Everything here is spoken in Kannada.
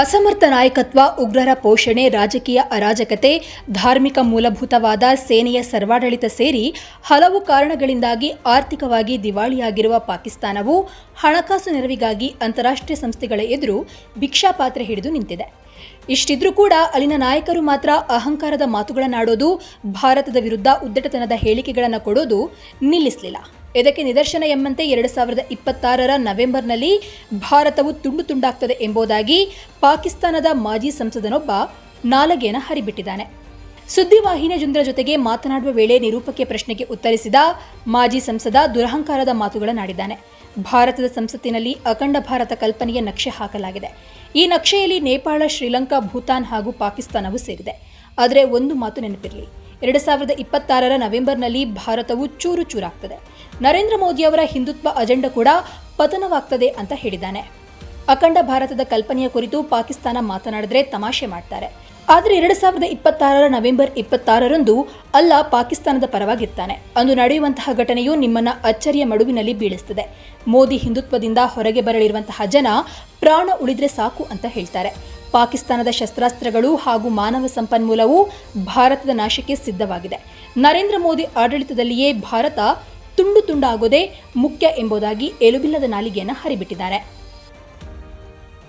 ಅಸಮರ್ಥ ನಾಯಕತ್ವ, ಉಗ್ರರ ಪೋಷಣೆ, ರಾಜಕೀಯ ಅರಾಜಕತೆ, ಧಾರ್ಮಿಕ ಮೂಲಭೂತವಾದ ಸೇನೆಯ ಸರ್ವಾಡಳಿತ ಸೇರಿ ಹಲವು ಕಾರಣಗಳಿಂದಾಗಿ ಆರ್ಥಿಕವಾಗಿ ದಿವಾಳಿಯಾಗಿರುವ ಪಾಕಿಸ್ತಾನವು ಹಣಕಾಸು ನೆರವಿಗಾಗಿ ಅಂತಾರಾಷ್ಟ್ರೀಯ ಸಂಸ್ಥೆಗಳ ಎದುರು ಭಿಕ್ಷಾಪಾತ್ರೆ ಹಿಡಿದು ನಿಂತಿದೆ. ಇಷ್ಟಿದ್ರೂ ಕೂಡ ಅಲ್ಲಿನ ನಾಯಕರು ಮಾತ್ರ ಅಹಂಕಾರದ ಮಾತುಗಳನ್ನಾಡೋದು, ಭಾರತದ ವಿರುದ್ಧ ಉದ್ದಟತನದ ಹೇಳಿಕೆಗಳನ್ನು ಕೊಡೋದು ನಿಲ್ಲಿಸಲಿಲ್ಲ. ಇದಕ್ಕೆ ನಿದರ್ಶನ ಎಂಬಂತೆ ಎರಡು ಸಾವಿರದ ಇಪ್ಪತ್ತಾರರ ನವೆಂಬರ್ನಲ್ಲಿ ಭಾರತವು ತುಂಡು ತುಂಡಾಗ್ತದೆ ಎಂಬುದಾಗಿ ಪಾಕಿಸ್ತಾನದ ಮಾಜಿ ಸಂಸದನೊಬ್ಬ ನಾಲಗೇನ ಹರಿಬಿಟ್ಟಿದ್ದಾನೆ. ಸುದ್ದಿವಾಹಿನಿಯ ಜುಂದ್ರ ಜೊತೆಗೆ ಮಾತನಾಡುವ ವೇಳೆ ನಿರೂಪಕ್ಕೆ ಪ್ರಶ್ನೆಗೆ ಉತ್ತರಿಸಿದ ಮಾಜಿ ಸಂಸದ ದುರಹಂಕಾರದ ಮಾತುಗಳನ್ನಾಡಿದ್ದಾನೆ ಭಾರತದ ಸಂಸತ್ತಿನಲ್ಲಿ ಅಖಂಡ ಭಾರತ ಕಲ್ಪನೆಯ ನಕ್ಷೆ ಹಾಕಲಾಗಿದೆ. ಈ ನಕ್ಷೆಯಲ್ಲಿ ನೇಪಾಳ, ಶ್ರೀಲಂಕಾ, ಭೂತಾನ್ ಹಾಗೂ ಪಾಕಿಸ್ತಾನವೂ ಸೇರಿದೆ. ಆದರೆ ಒಂದು ಮಾತು ನೆನಪಿರಲಿ. ಎರಡು ಸಾವಿರದ ಇಪ್ಪತ್ತಾರರ ನವೆಂಬರ್ನಲ್ಲಿ ಭಾರತವು ಚೂರು ಚೂರಾಗ್ತದೆ. ನರೇಂದ್ರ ಮೋದಿಯವರ ಹಿಂದುತ್ವ ಅಜೆಂಡಾ ಕೂಡ ಪತನವಾಗ್ತದೆ ಅಂತ ಹೇಳಿದ್ದಾನೆ. ಅಖಂಡ ಭಾರತದ ಕಲ್ಪನೆಯ ಕುರಿತು ಪಾಕಿಸ್ತಾನ ಮಾತನಾಡಿದ್ರೆ ತಮಾಷೆ ಮಾಡ್ತಾರೆ. ಆದರೆ ಎರಡು ಸಾವಿರದ ಇಪ್ಪತ್ತಾರರ ನವೆಂಬರ್ ಇಪ್ಪತ್ತಾರರಂದು ಅಲ್ಲ, ಪಾಕಿಸ್ತಾನದ ಪರವಾಗಿರ್ತಾನೆ. ಅಂದು ನಡೆಯುವಂತಹ ಘಟನೆಯು ನಿಮ್ಮನ್ನ ಅಚ್ಚರಿಯ ಮಡುವಿನಲ್ಲಿ ಬೀಳಿಸ್ತದೆ. ಮೋದಿ ಹಿಂದುತ್ವದಿಂದ ಹೊರಗೆ ಬರಲಿರುವಂತಹ ಜನ ಪ್ರಾಣ ಉಳಿದ್ರೆ ಸಾಕು ಅಂತ ಹೇಳ್ತಾರೆ. ಪಾಕಿಸ್ತಾನದ ಶಸ್ತ್ರಾಸ್ತ್ರಗಳು ಹಾಗೂ ಮಾನವ ಸಂಪನ್ಮೂಲವು ಭಾರತದ ನಾಶಕ್ಕೆ ಸಿದ್ಧವಾಗಿದೆ. ನರೇಂದ್ರ ಮೋದಿ ಆಡಳಿತದಲ್ಲಿಯೇ ಭಾರತ ತುಂಡು ತುಂಡಾಗೋದೇ ಮುಖ್ಯ ಎಂಬುದಾಗಿ ಎಲುಬಿಲ್ಲದ ನಾಲಿಗೆಯನ್ನು ಹರಿಬಿಟ್ಟಿದ್ದಾರೆ.